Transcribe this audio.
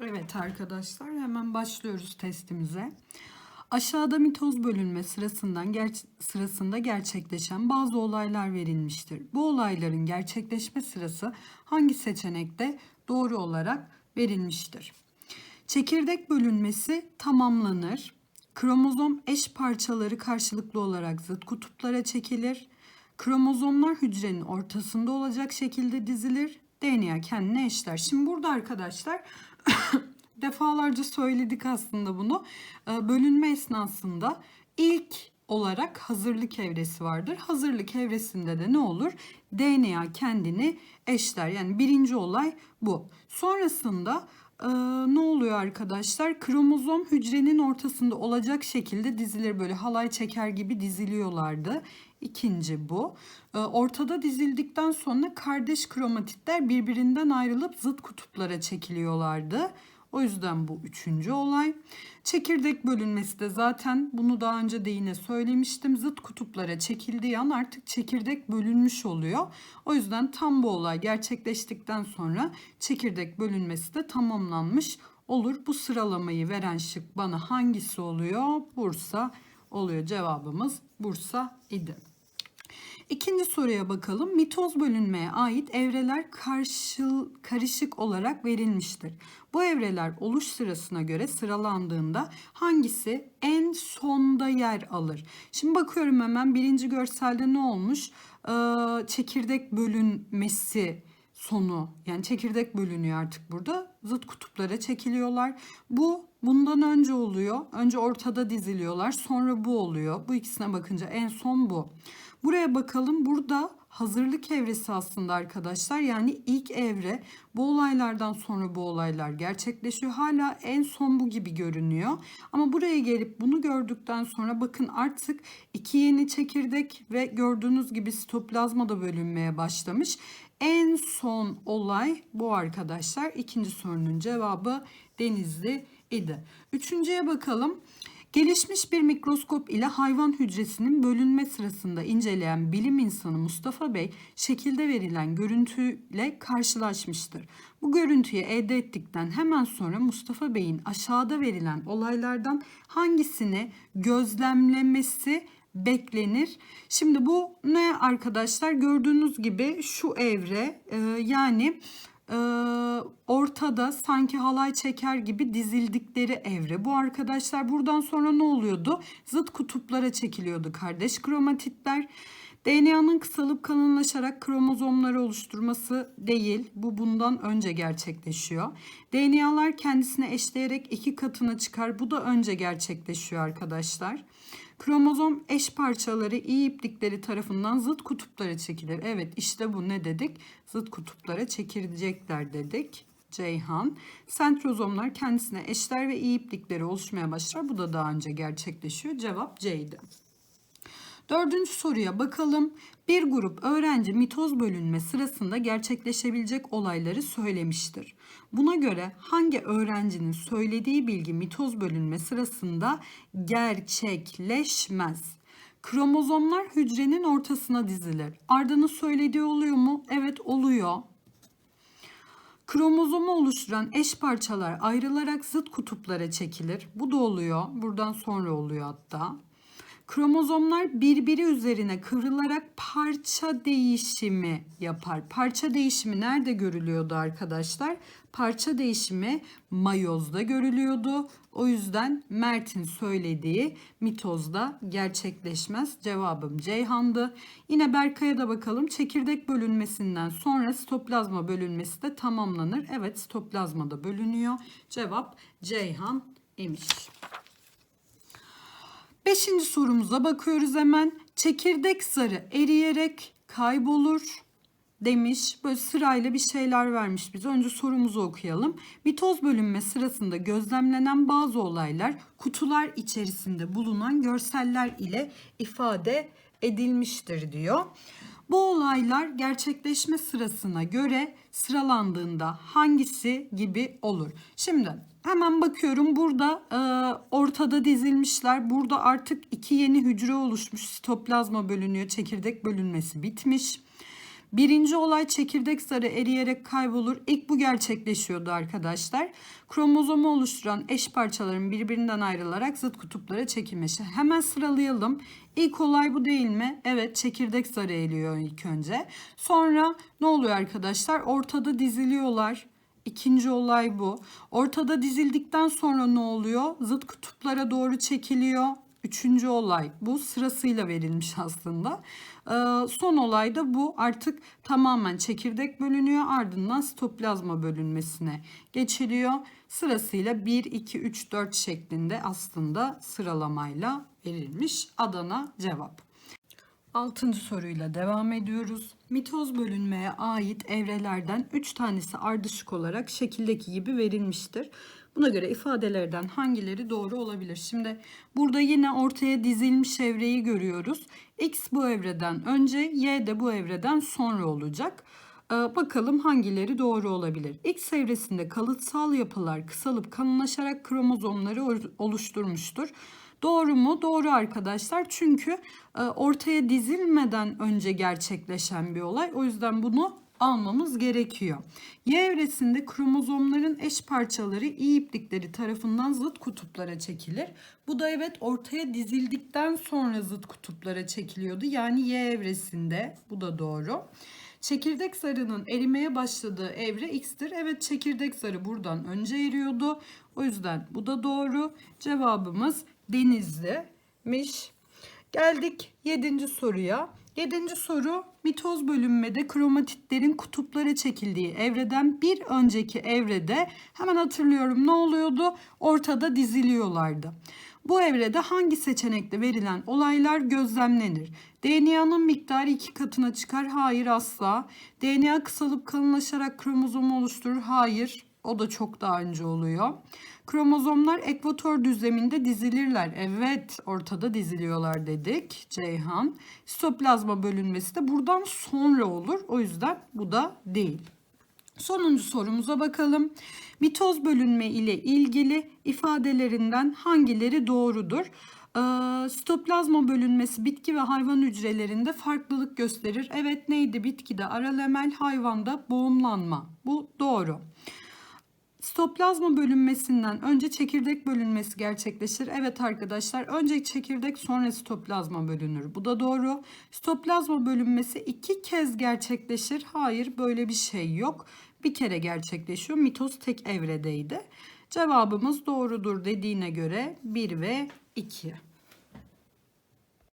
Evet arkadaşlar hemen başlıyoruz testimize. Aşağıda mitoz bölünme sırasından ger- sırasında gerçekleşen bazı olaylar verilmiştir. Bu olayların gerçekleşme sırası hangi seçenekte doğru olarak verilmiştir? Çekirdek bölünmesi tamamlanır. Kromozom eş parçaları karşılıklı olarak zıt kutuplara çekilir. Kromozomlar hücrenin ortasında olacak şekilde dizilir. DNA kendine eşler. Şimdi burada arkadaşlar defalarca söyledik aslında bunu. Ee, Bölünme esnasında ilk olarak hazırlık evresi vardır. Hazırlık evresinde de ne olur? DNA kendini eşler. Yani birinci olay bu. Sonrasında e, ne oluyor arkadaşlar? Kromozom hücrenin ortasında olacak şekilde dizilir. Böyle halay çeker gibi diziliyorlardı. İkinci bu. E, ortada dizildikten sonra kardeş kromatitler birbirinden ayrılıp zıt kutuplara çekiliyorlardı. O yüzden bu üçüncü olay. Çekirdek bölünmesi de zaten bunu daha önce de yine söylemiştim. Zıt kutuplara çekildiği an artık çekirdek bölünmüş oluyor. O yüzden tam bu olay gerçekleştikten sonra çekirdek bölünmesi de tamamlanmış olur. Bu sıralamayı veren şık bana hangisi oluyor? Bursa oluyor. Cevabımız Bursa idi. İkinci soruya bakalım. Mitoz bölünmeye ait evreler karşıl, karışık olarak verilmiştir. Bu evreler oluş sırasına göre sıralandığında hangisi en sonda yer alır? Şimdi bakıyorum hemen birinci görselde ne olmuş? Ee, çekirdek bölünmesi sonu yani çekirdek bölünüyor artık burada. Zıt kutuplara çekiliyorlar. Bu bundan önce oluyor. Önce ortada diziliyorlar. Sonra bu oluyor. Bu ikisine bakınca en son bu. Buraya bakalım. Burada hazırlık evresi aslında arkadaşlar. Yani ilk evre bu olaylardan sonra bu olaylar gerçekleşiyor. Hala en son bu gibi görünüyor. Ama buraya gelip bunu gördükten sonra bakın artık iki yeni çekirdek ve gördüğünüz gibi sitoplazma da bölünmeye başlamış. En son olay bu arkadaşlar. İkinci sorunun cevabı Denizli idi. Üçüncüye bakalım. Gelişmiş bir mikroskop ile hayvan hücresinin bölünme sırasında inceleyen bilim insanı Mustafa Bey şekilde verilen görüntüyle karşılaşmıştır. Bu görüntüyü elde ettikten hemen sonra Mustafa Bey'in aşağıda verilen olaylardan hangisini gözlemlemesi beklenir. Şimdi bu ne arkadaşlar? Gördüğünüz gibi şu evre e, yani e, ortada sanki halay çeker gibi dizildikleri evre. Bu arkadaşlar buradan sonra ne oluyordu? Zıt kutuplara çekiliyordu kardeş kromatitler. DNA'nın kısalıp kalınlaşarak kromozomları oluşturması değil. Bu bundan önce gerçekleşiyor. DNA'lar kendisine eşleyerek iki katına çıkar. Bu da önce gerçekleşiyor arkadaşlar. Kromozom eş parçaları iyi iplikleri tarafından zıt kutuplara çekilir. Evet işte bu ne dedik? Zıt kutuplara çekilecekler dedik. Ceyhan. Sentrozomlar kendisine eşler ve iyi iplikleri oluşmaya başlar. Bu da daha önce gerçekleşiyor. Cevap C'ydi. Dördüncü soruya bakalım. Bir grup öğrenci mitoz bölünme sırasında gerçekleşebilecek olayları söylemiştir. Buna göre hangi öğrencinin söylediği bilgi mitoz bölünme sırasında gerçekleşmez? Kromozomlar hücrenin ortasına dizilir. Arda'nın söylediği oluyor mu? Evet oluyor. Kromozomu oluşturan eş parçalar ayrılarak zıt kutuplara çekilir. Bu da oluyor. Buradan sonra oluyor hatta. Kromozomlar birbiri üzerine kıvrılarak parça değişimi yapar. Parça değişimi nerede görülüyordu arkadaşlar? Parça değişimi mayozda görülüyordu. O yüzden Mert'in söylediği mitozda gerçekleşmez. Cevabım Ceyhan'dı. Yine Berkay'a da bakalım. Çekirdek bölünmesinden sonra sitoplazma bölünmesi de tamamlanır. Evet sitoplazma da bölünüyor. Cevap Ceyhan imiş. Beşinci sorumuza bakıyoruz hemen. Çekirdek zarı eriyerek kaybolur demiş. Böyle sırayla bir şeyler vermiş bize. Önce sorumuzu okuyalım. Mitoz bölünme sırasında gözlemlenen bazı olaylar kutular içerisinde bulunan görseller ile ifade edilmiştir diyor. Bu olaylar gerçekleşme sırasına göre sıralandığında hangisi gibi olur? Şimdi hemen bakıyorum burada e, ortada dizilmişler. Burada artık iki yeni hücre oluşmuş. Sitoplazma bölünüyor. Çekirdek bölünmesi bitmiş. Birinci olay çekirdek zarı eriyerek kaybolur. İlk bu gerçekleşiyordu arkadaşlar. Kromozomu oluşturan eş parçaların birbirinden ayrılarak zıt kutuplara çekilmesi. Hemen sıralayalım. İlk olay bu değil mi? Evet çekirdek zarı eriyor ilk önce. Sonra ne oluyor arkadaşlar? Ortada diziliyorlar. İkinci olay bu. Ortada dizildikten sonra ne oluyor? Zıt kutuplara doğru çekiliyor. Üçüncü olay bu sırasıyla verilmiş aslında. Ee, son olay da bu artık tamamen çekirdek bölünüyor ardından sitoplazma bölünmesine geçiliyor. Sırasıyla 1, 2, 3, 4 şeklinde aslında sıralamayla verilmiş Adana cevap. Altıncı soruyla devam ediyoruz. Mitoz bölünmeye ait evrelerden 3 tanesi ardışık olarak şekildeki gibi verilmiştir. Buna göre ifadelerden hangileri doğru olabilir? Şimdi burada yine ortaya dizilmiş evreyi görüyoruz. X bu evreden önce, Y de bu evreden sonra olacak. Ee, bakalım hangileri doğru olabilir? X evresinde kalıtsal yapılar kısalıp kalınlaşarak kromozomları oluşturmuştur. Doğru mu? Doğru arkadaşlar. Çünkü e, ortaya dizilmeden önce gerçekleşen bir olay. O yüzden bunu almamız gerekiyor. Y evresinde kromozomların eş parçaları iyi iplikleri tarafından zıt kutuplara çekilir. Bu da evet ortaya dizildikten sonra zıt kutuplara çekiliyordu. Yani Y evresinde bu da doğru. Çekirdek zarının erimeye başladığı evre X'tir. Evet çekirdek zarı buradan önce eriyordu. O yüzden bu da doğru. Cevabımız denizlimiş. Geldik 7. soruya. 7. soru mitoz bölünmede kromatitlerin kutuplara çekildiği evreden bir önceki evrede hemen hatırlıyorum ne oluyordu? Ortada diziliyorlardı. Bu evrede hangi seçenekte verilen olaylar gözlemlenir? DNA'nın miktarı iki katına çıkar. Hayır asla. DNA kısalıp kalınlaşarak kromozomu oluşturur. Hayır. O da çok daha önce oluyor. Kromozomlar ekvator düzleminde dizilirler. Evet ortada diziliyorlar dedik Ceyhan. Sitoplazma bölünmesi de buradan sonra olur. O yüzden bu da değil. Sonuncu sorumuza bakalım. Mitoz bölünme ile ilgili ifadelerinden hangileri doğrudur? Ee, sitoplazma bölünmesi bitki ve hayvan hücrelerinde farklılık gösterir. Evet neydi? Bitkide aralemel, hayvanda boğumlanma. Bu doğru. Sitoplazma bölünmesinden önce çekirdek bölünmesi gerçekleşir. Evet arkadaşlar önce çekirdek sonra sitoplazma bölünür. Bu da doğru. Sitoplazma bölünmesi iki kez gerçekleşir. Hayır böyle bir şey yok. Bir kere gerçekleşiyor. Mitoz tek evredeydi. Cevabımız doğrudur dediğine göre 1 ve 2.